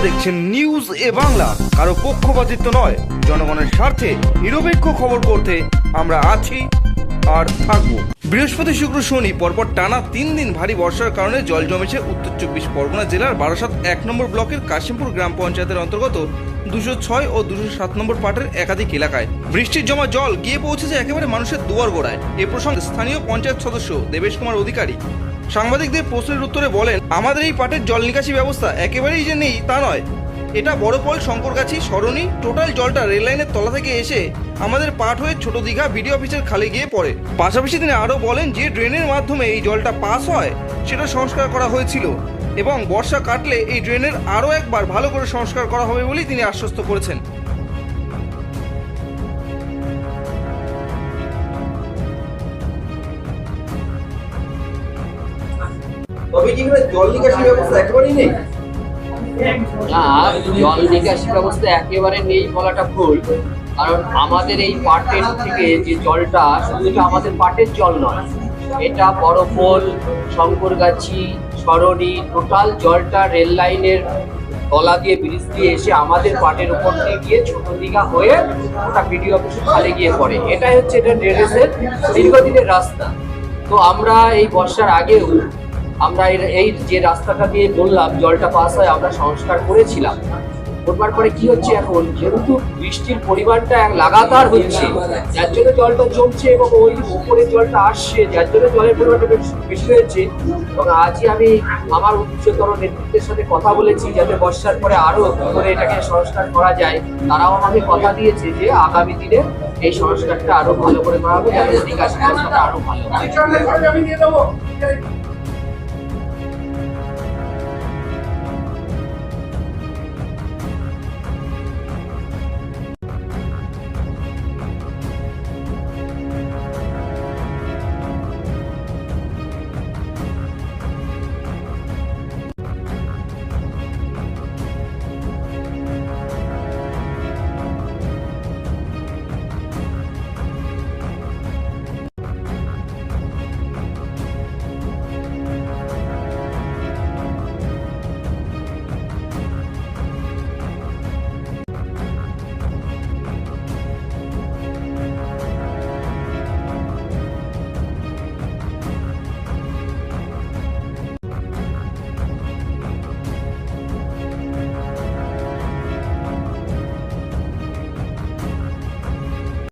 দেখছেন নিউজ এ বাংলা। কারও পক্ষপাতিত্ব নয়, জনগণের স্বার্থে নিরপেক্ষ খবর করতে আমরা আছি আর থাকব। বৃহস্পতি, শুক্র, শনি পরপর টানা তিন দিন ভারী বর্ষার কারণে জল জমেছে উত্তর চব্বিশ পরগনা জেলার বারাসাত এক নম্বর ব্লকের কাশিমপুর গ্রাম পঞ্চায়েতের অন্তর্গত দুশো ছয় ও দুশো সাত নম্বর পাটের একাধিক এলাকায়। বৃষ্টির জমা জল গিয়ে পৌঁছেছে একেবারে মানুষের দুয়ার গোড়ায়। এ প্রসঙ্গে স্থানীয় পঞ্চায়েত সদস্য দেবেশ কুমার অধিকারী সাংবাদিকদের প্রশ্নের উত্তরে বলেন, আমাদের এই পাটের জল নিকাশি ব্যবস্থা একেবারেই যে নেই তা নয়। এটা বড়পল শঙ্করগাছি, সরণি, টোটাল জলটা রেল লাইনের তলা থেকে এসে আমাদের পাট হয়ে ছোট দীঘা বিডিও অফিসের খালে গিয়ে পড়ে। পাশাপাশি তিনি আরও বলেন, যে ড্রেনের মাধ্যমে এই জলটা পাস হয়, সেটা সংস্কার করা হয়েছিল এবং বর্ষা কাটলে এই ড্রেনের আরও একবার ভালো করে সংস্কার করা হবে বলেই তিনি আশ্বস্ত করেছেন। তবে কি এখানে জল নিকাশি ব্যবস্থা একেবারেই নেই? না, জল নিকাশি ব্যবস্থা একেবারে নেই বলাটা ভুল। কারণ আমাদের এই পাটের থেকে যে জলটা, শুধু আমাদের পাটের জল নয়, এটা বড়পোল, শঙ্করগাছি, সরণি টোটাল জলটা রেল লাইনের তলা দিয়ে ব্রিজ দিয়ে এসে আমাদের পাটের উপর দিয়ে গিয়ে ছোট দীঘা হয়ে ওটা বিডিও অফিসে খালে গিয়ে পড়ে। এটাই হচ্ছে এটা ড্রেনেজের দীর্ঘদিনের রাস্তা। তো আমরা এই বর্ষার আগেও আমরা এর- এই যে রাস্তাটা দিয়ে বললাম, জলটা পাস হয় আমরা সংস্কার করেছিলাম। করবার পরে কি হচ্ছে এখন? যেহেতু বৃষ্টির পরিমাণটা লাগাতার হচ্ছে, যার জন্য জলটা জমছে এবং ওই উপরে জলটা আসছে, যার জন্য জলের পরিমাণটা বেশ- হয়েছে। এবং আজই আমি আমার উচ্চতর নেতৃত্বের সাথে কথা বলেছি, যাতে বর্ষার পরে আরও করে এটাকে সংস্কার করা যায়। তারাও আমাকে কথা দিয়েছে যে আগামী দিনে এই সংস্কারটা আরও ভালো করে করা হবে যাতে নিকাশ ব্যবস্থাটা আরও ভালো